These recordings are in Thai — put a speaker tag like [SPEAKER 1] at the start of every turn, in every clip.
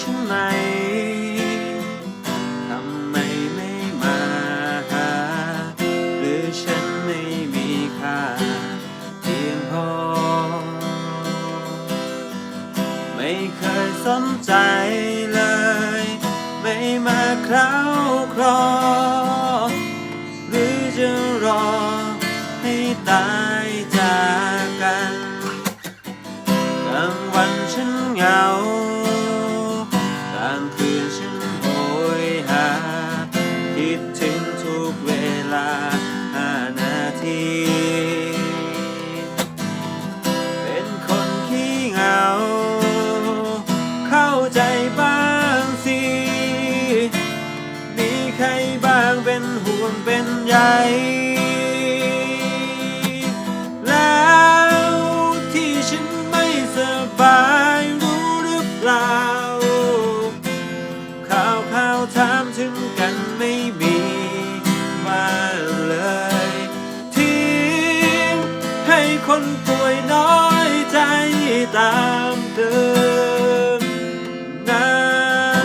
[SPEAKER 1] ฉันไหม ทำไมไม่มาหา หรือฉันไม่มีค่าเพียงพอ ไม่เคยสนใจเลย ไม่มาคราวครอ หรือจะรอให้ตายจากกันกลางวันฉันเหงา บ้างเป็นห่วงเป็นใยแล้วที่ฉันไม่สบายรู้หรือเปล่า ข่าวข่าวถามถึงกันไม่มีมาเลย ทิ้งให้คนป่วยน้อยใจตามเดิม นา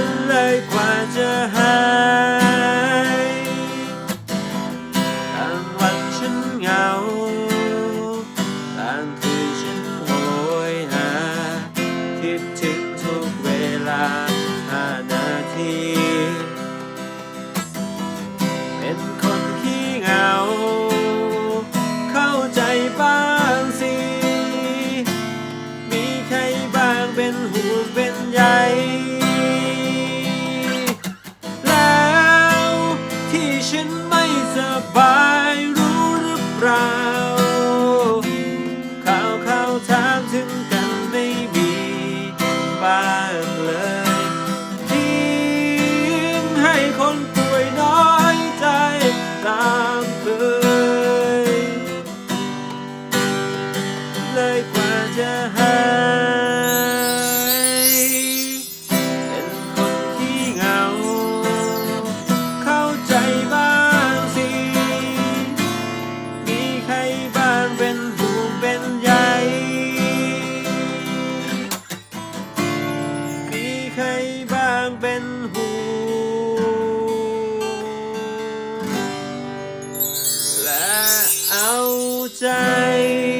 [SPEAKER 1] นเลยกว่าจะหา นฉันเหงากลางคืนฉันโหยหา คิดถึงทุกเวลาห้านาที เป็นคนขี้เหงา เข้าใจบ้างสิ มีใครบ้างเป็นห่วงเป็นใยแล้วที่ฉันไม่สบาย รู้ time.